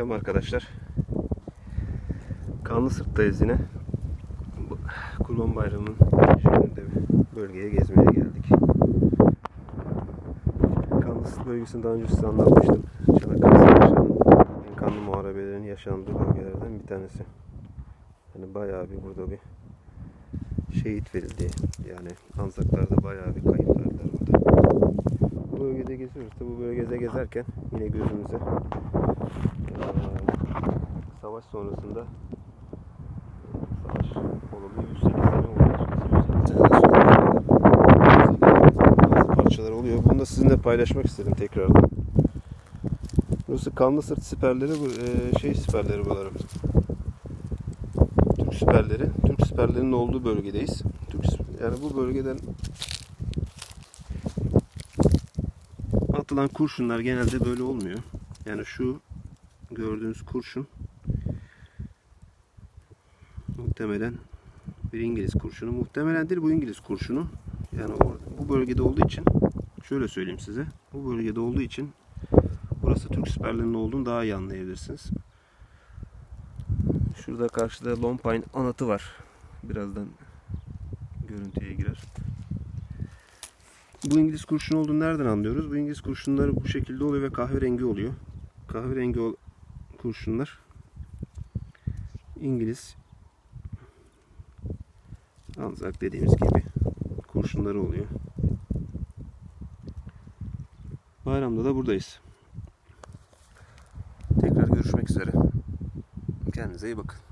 Selam arkadaşlar. Kanlı Sırt'tayız yine. Kurban Bayramı'nın bölgeye gezmeye geldik. Kanlı Sırt bölgesini daha önce size anlatmıştım. Çanakkale Savaşı'nın en kanlı muharebelerin yaşandığı bölgelerden bir tanesi. Yani bayağı bir burada bir şehit verildi. Yani Anzaklar'da bayağı bir kayıp verdiler orada. Bu bölgede geziyoruz. Tabi bu bölgede gezerken yine gözümüze eee, savaş sonrasında savaş olalı 108 sene oldu. 108 seneden sonra bazı parçalar oluyor. Bunu da sizinle paylaşmak istedim tekrardan. Burası Kanlı Sırt siperleri, eee, şey siperleri buraları. Türk siperleri. Türk siperlerinin olduğu bölgedeyiz. Türk yani bu bölgeden atılan kurşunlar genelde böyle olmuyor. Yani şu gördüğünüz kurşun muhtemelen bir İngiliz kurşunu. Muhtemelen değil bu İngiliz kurşunu. Yani bu bölgede olduğu için şöyle söyleyeyim size. Bu bölgede olduğu için burası Türk siperlerinin olduğunu daha iyi anlayabilirsiniz. Şurada karşıda Lone Pine anıtı var. Birazdan görüntüye girer. Bu İngiliz kurşun olduğunu nereden anlıyoruz? Bu İngiliz kurşunları bu şekilde oluyor ve kahverengi oluyor. Kahverengi kurşunlar İngiliz Anzak dediğimiz gibi kurşunları oluyor. Bayramda da buradayız. Tekrar görüşmek üzere. Kendinize iyi bakın.